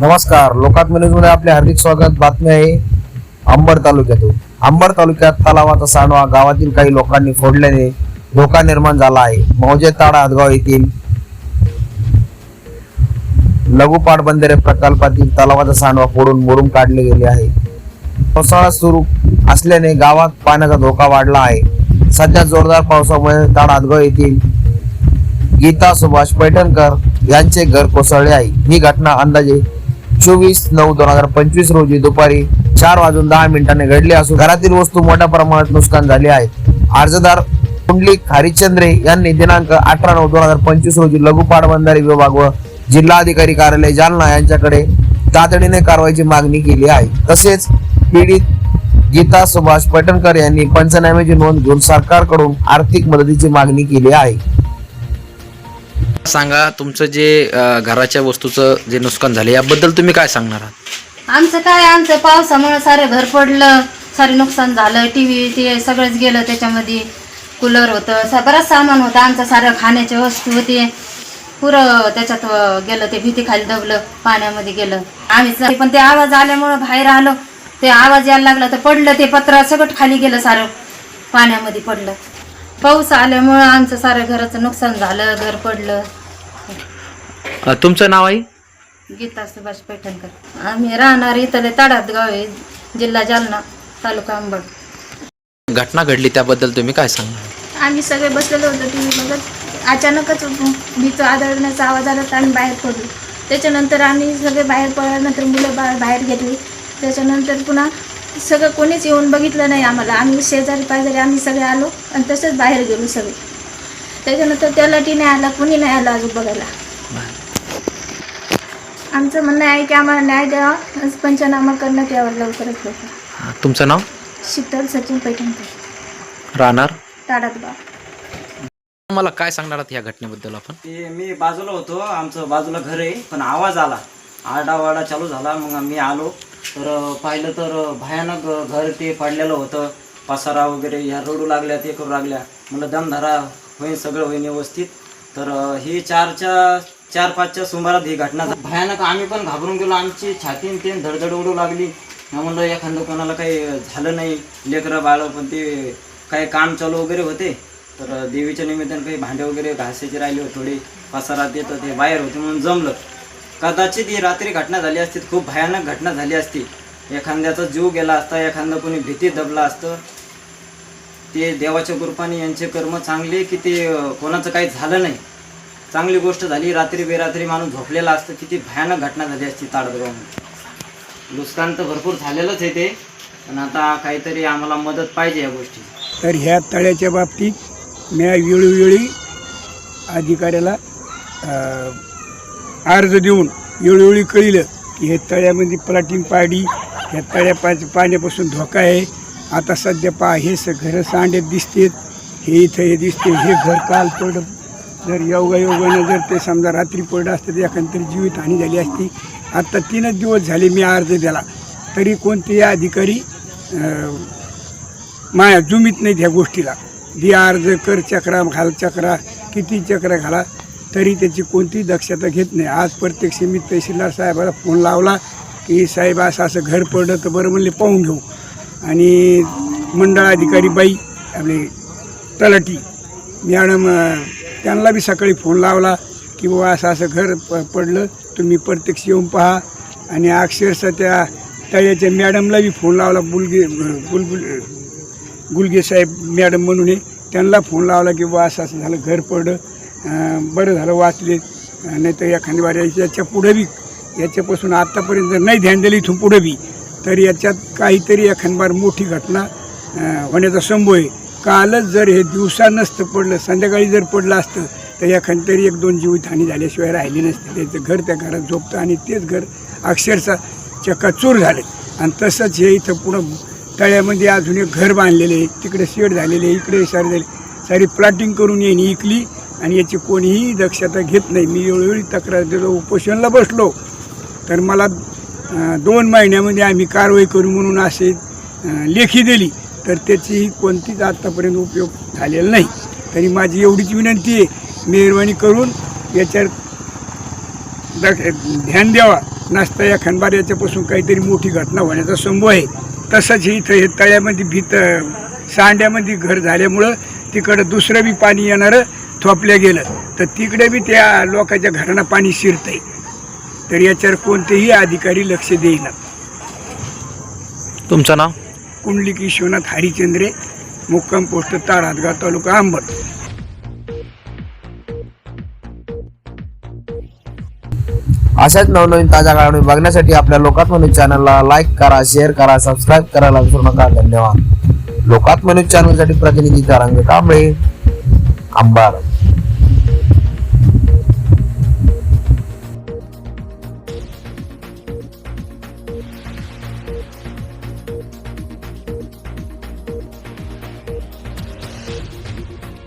नमस्कार लोकात्म न्यूजमध्ये आपले हार्दिक स्वागत. बातमी आहे अंबड तालुक्यातून. अंबड तालुक्यात तलावाचा सांडवा गावातील काही लोकांनी फोडल्याने धोका निर्माण झाला आहे. मौजे ताडा हदगाव येथील लघुपाट बंदरे प्रकल्पातील तलावाचा सांडवा फोडून मोडून काढले गेले आहे. पावसाळा सुरू असल्याने गावात पाण्याचा धोका वाढला आहे. सध्या जोरदार पावसामुळे ताडा हदगाव येथील गीता सुभाष पैठणकर यांचे घर कोसळले आहे. ही घटना अंदाजे चोवीस नऊ दोन हजार पंचवीस रोजी दुपारी चार वाजून दहा मिनिटांनी घडली असून घरातील वस्तू मोठ्या प्रमाणात नुकसान झाले आहे अर्जदार कुंडलिक हरिश्चंद्रे यांनी दिनांक अठरा नऊ दोन हजार पंचवीस रोजी लघु पाटबंधारे विभाग व जिल्हाधिकारी कार्यालय जालना यांच्याकडे तातडीने कारवाईची मागणी केली आहे. तसेच पीडित गीता सुभाष पैठणकर यांनी पंचनाम्याची नोंद घेऊन सरकारकडून आर्थिक मदतीची मागणी केली आहे. सांगा तुमचं जे अ, घराच्या वस्तूचं जे नुकसान झालं याबद्दल तुम्ही काय सांगणार आहात? आमचं काय आमचं पावसामुळे सारं घर पडलं सारे नुकसान झालं टी व्ही ते सगळंच गेलं त्याच्यामध्ये कूलर होतं सा बरंच सामान होतं आमचं सारं खाण्याच्या वस्तू होते. पुरं त्याच्यात अं, गेलं ते भीती खाली दबलं पाण्यामध्ये गेलं. आम्ही पण ते आवाज आल्यामुळं बाहेर आलो. ते आवाज यायला लागला तर पडलं ते पत्र सगळं खाली गेलं सारं पाण्यामध्ये पडलं. पाऊस आल्यामुळं आमचं सारं घराचं नुकसान झालं घर पडलं. अ, तुमचं नाव आहे गीता सुभाष पैठणकर. आम्ही राहणार इथले तडात गाव आहे जिल्हा जालना तालुका अंबड. घटना घडली त्याबद्दल तुम्ही काय सांगणार? आम्ही सगळे बसलेलो होतो टी व्ही बघत. अचानकच भीत आदळण्याचा आवाज आला तर आम्ही बाहेर पडलो. त्याच्यानंतर आम्ही सगळे बाहेर पडल्यानंतर मुलं बा बाहेर घेतली त्याच्यानंतर पुन्हा सगळं कोणीच येऊन बघितलं नाही आम्हाला. आम्ही शेजारी पाजारी आम्ही सगळे आलो आणि तसंच बाहेर गेलो सगळे. त्याच्यानंतर त्याला टी नाही आला कोणी नाही आलं अजून बघायला. आमचं म्हणणं आहे की आम्हाला न्याय द्यावा. आणि पंचनामा करण्यात यावं लवकरात लवकर अ, तुमचं नाव? शीतल सचिन पैठणकर. राहणार? ताडात गाव मला काय सांगणार आहात या घटनेबद्दल आपण? ते मी बाजूला होतो. आमचं बाजूला घर आहे पण आवाज आला. आरडावाडा चालू झाला. मग मी आलो. तर अं, पाहिलं तर अं, भयानक अं, घर ते पडलेलं होतं. पसारा वगैरे ह्या रडू लागल्या ते करू लागल्या. म्हणलं दमधरा होईन सगळं होईन व्यवस्थित. तर अं, ही चारच्या चार पाचच्या सुमारात ही घटना झाली. भयानक. आम्ही पण घाबरून गेलो. आमची छाती न ते धडधड उडू लागली. मग म्हणलं एखादं कोणाला काही झालं नाही. लेकरं बाळ पण ते काही काम चालू वगैरे होते. तर देवीच्या निमित्तानं काही भांडे वगैरे घासायचे राहिले होते थोडे. पसारात येतं ते बाहेर होते म्हणून जमलं. कदाचित ही रात्री घटना झाली असती. खूप भयानक घटना झाली असती. एखाद्याचा जीव गेला असता एखादं कोणी भीती दबला असतं. ते देवाच्या कृपाने यांचे कर्म चांगले की ते कोणाचं काही झालं नाही. चांगली गोष्ट झाली रात्री बेरात्री माणूस झोपलेला असतं किती भयानक घटना झाली असती ताडदगावमध्ये नुकसान तर भरपूर झालेलंच आहे ते पण आता काहीतरी आम्हाला मदत पाहिजे या गोष्टी तर ह्या तळ्याच्या बाबतीत मी वेळोवेळी अधिकाऱ्याला अर्ज देऊन वेळोवेळी कळलं की हे तळ्यामध्ये प्लाटिंग पाडी ह्या तळ्या पा पाण्यापासून धोका आहे. आता सध्या पहा हे स घरं सांडेत दिसतेत हे इथं हे दिसते हे घर काल पडलं जर योगायोगानं जर ते समजा रात्री पडलं असतं तर एखादी जीवितहानी झाली असती. आत्ता तीनच दिवस झाले मी अर्ज दिला. तरी कोणतेही अधिकारी माया जुमीत नाहीत ह्या गोष्टीला. दि अर्ज कर चक्रा घाल चक्रा किती चक्र घाला तरी त्याची कोणतीही दक्षता घेत नाही. आज प्रत्यक्ष मी तहसीलदार साहेबाला फोन लावला की साहेब असं असं घर पडलं तर बरं म्हणले पाहून घेऊ. आणि मंडळाधिकारी बाई आपले तलाटी मॅडम त्यांना बी सकाळी फोन लावला की बाबा असं असं घर प पडलं तुम्ही प्रत्यक्ष येऊन पहा. आणि अक्षरशः त्या तळ्याच्या मॅडमला बी फोन लावला बुलगे बुलबुल गुलगे साहेब मॅडम म्हणून. आहे. त्यांना फोन लावला की बाबा असं असं झालं घर पडलं. बरं झालं वाचले. नाही तर एखादी बार याच्या पुढं बी याच्यापासून आत्तापर्यंत जर नाही ध्यान दिलं इथून पुढं बी. तर याच्यात काहीतरी एखादी बार मोठी घटना होण्याचा संभव आहे. कालच जर हे दिवसा नसतं पडलं संध्याकाळी जर पडलं असतं तर या तरी एक दोन जीवितहानी झाल्याशिवाय राहिली नसते. त्याचं घर त्या घरात झोपतं आणि तेच घर अक्षरशः चक्काचूर झाले. आणि तसंच हे इथं पुढं तळ्यामध्ये अजून एक घर बांधलेले आहे. तिकडे शेड झालेले आहे इकडे सारे झाले. सारी प्लॉटिंग करून येईन इकली आणि याची कोणीही दक्षता घेत नाही. मी वेळोवेळी तक्रार दिलो उपोषणला बसलो. तर मला दोन महिन्यामध्ये आम्ही कारवाई करू म्हणून असे लेखी दिली. तर त्याचीही कोणतीच आत्तापर्यंत उपयोग झालेला नाही. तरी माझी एवढीच विनंती आहे मेहरबानी करून याच्यावर ध्यान द्यावा. नसता या खंडबार याच्यापासून काहीतरी मोठी घटना होण्याचा संभव आहे. तसंच इथं हे तळ्यामध्ये भीत सांड्यामध्ये घर झाल्यामुळं तिकडं दुसरं बी पाणी येणारं थोपल्या गेलं. तर तिकडे बी त्या लोकांच्या घरांना पाणी शिरतंय. तर याच्यावर कोणतेही अधिकारी लक्ष देईना. तुमचं नाव? कुंडलिक विश्वनाथ हरिचंद्रे मुक्काम पोस्ट तार तालुका अंबड. अशाच नवनवीन ताज्या घडामोडी बघण्यासाठी आपल्या लोकात्म न्यूज चॅनलला लाईक करा शेअर करा सबस्क्राईब करायला विसरू नका. धन्यवाद. लोकात्म न्यूज चॅनलसाठी प्रतिनिधी तरंग कांबळे अंबार.